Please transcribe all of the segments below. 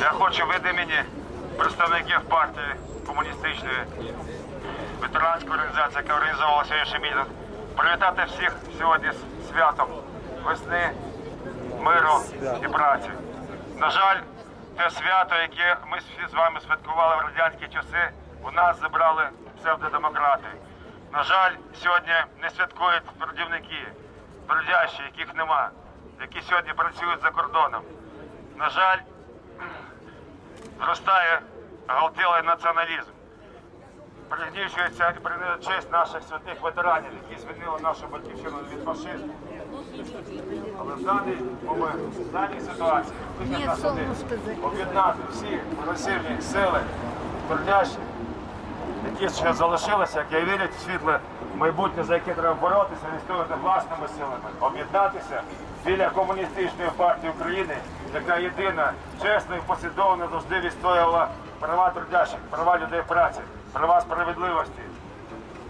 Я хочу від імені представників партії комуністичної ветеранської організації, яка організовувала сьогоднішній мітинг, привітати всіх сьогодні з святом весни, миру і праці. На жаль, те свято, яке ми всі з вами святкували в радянські часи, у нас забрали псевдодемократи. На жаль, сьогодні не святкують трудівники, трудящі, яких нема, які сьогодні працюють за кордоном. На жаль, зростає галтілий націоналізм. Пригнічується честь наших святих ветеранів, які звільнили нашу батьківщину від фашизму. Але в даний момент, в даній ситуації, нас – об'єднати всі прогресивні сили, трудящі, які ще залишилися, які вірять в світле майбутнє, за яке треба боротися, відстоювати власними силами, об'єднатися біля комуністичної партії України, яка єдина, чесно і послідовно завжди відстоювала права трудящих, права людей праці, права справедливості.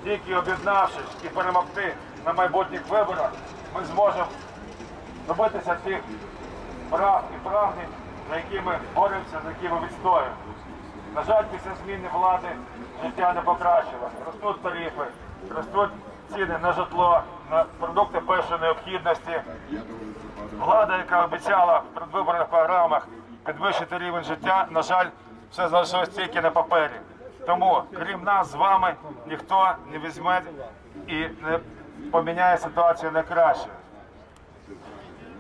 Тільки об'єднавшись і перемогти на майбутніх виборах, ми зможемо добитися тих прав і прагнень, за які ми боремося, за які ми відстоюємо. На жаль, після зміни влади життя не покращилось. Ростуть тарифи, ростуть ціни на житло, на продукти першої необхідності. Влада, яка обіцяла в передвиборних програмах підвищити рівень життя, на жаль, все залишилось тільки на папері. Тому, крім нас з вами, ніхто не візьме і не поміняє ситуацію на краще.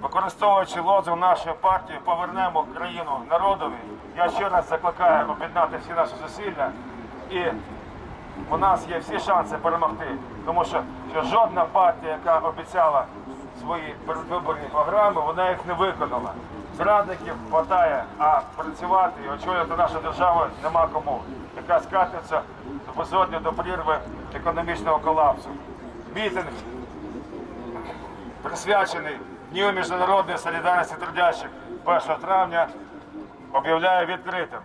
Використовуючи лозунг нашої партії, повернемо країну народові. Я ще раз закликаю об'єднати всі наші зусилля, і у нас є всі шанси перемогти, тому що, що жодна партія, яка обіцяла свої передвиборні програми, вона їх не виконала. Зрадників хватає, а працювати і очолювати нашу державу нема кому, яка скатиться безодню до прірви економічного колапсу. Мітинг присвячений Дню міжнародної солідарності трудящих 1 травня, об'являю відкритим.